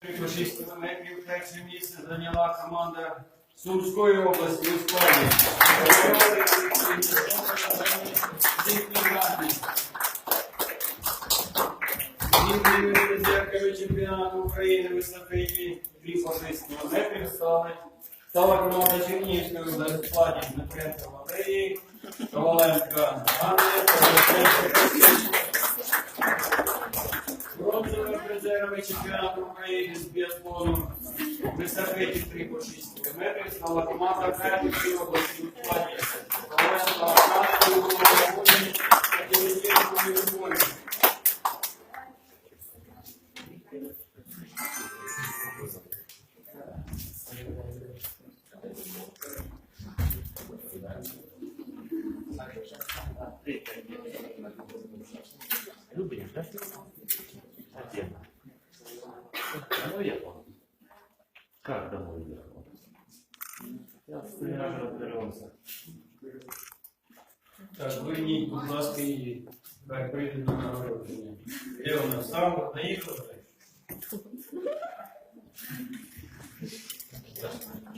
По 6 кілометрів перше місце зайняла команда Сумської області у складі. Діти призерками чемпіонату України в естафеті 2 по 6 кілометрів стали. Стала команда Чернігівської області складі Дмитренко Валерій, Коваленка Анна, Коваленко Бронзовими призерами чемпіонату України з біатлону в естафеті 3 по 6 км стала команда Харківської області Оксана, Любов Володимир, Катерині Любові. Любишь, да? ну як воно? Как домой ехал? Я раз розберемося. Так, вийдіть, будь ласка, і хай прийде до народження. Де вона встала? Наїхала?